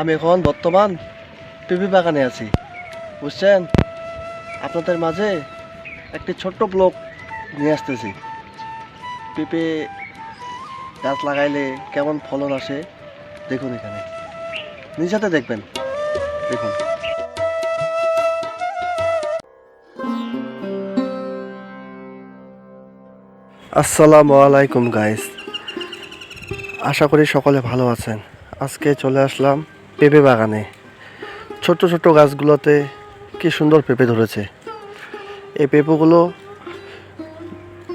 আমি এখন বর্তমান পেঁপে বাগানে আছি। বুঝছেন? আপনাদের মাঝে একটি ছোট্ট ব্লক নিয়ে আসতেছি। পেঁপে গাছ লাগাইলে কেমন ফলন আসে দেখুন এখানে। নিজাতে দেখবেন। দেখুন। আসসালামু আলাইকুম গাইস আশা করি সকলে ভালো আছেন। আজকে চলে আসলাম পেঁপে বাগানে। ছোট ছোট গাছগুলোতে কি সুন্দর পেঁপে ধরেছে। এই পেঁপেগুলো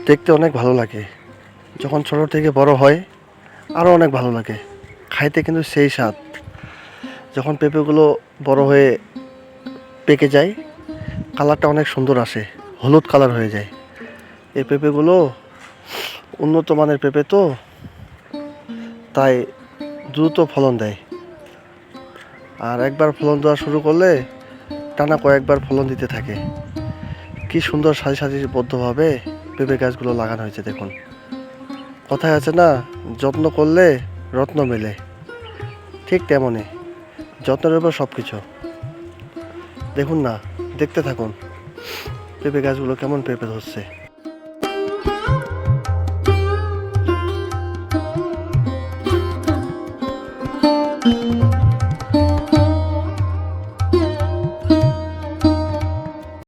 দেখতে অনেক ভালো লাগে। যখন ছোট থেকে বড় হয় আরও অনেক ভালো লাগে। খাইতে কিন্তু সেই স্বাদ। যখন পেঁপেগুলো বড় হয়ে পেকে যায়, কালারটা অনেক সুন্দর আসে, হলুদ কালার হয়ে যায়। এই পেঁপেগুলো উন্নত মানের পেঁপে তো, তাই দ্রুত ফলন দেয়। আর একবার ফলন দেওয়া শুরু করলে টানা কয়েকবার ফলন দিতে থাকে। কি সুন্দর সারি সারিবদ্ধভাবে পেঁপে গাছগুলো লাগানো হয়েছে দেখুন। কথায় আছে না, যত্ন করলে রত্ন মেলে। ঠিক তেমনই, যত্নের উপর সব কিছু দেখুন না, দেখতে থাকুন পেঁপে গাছগুলো কেমন পেঁপে ধরছে।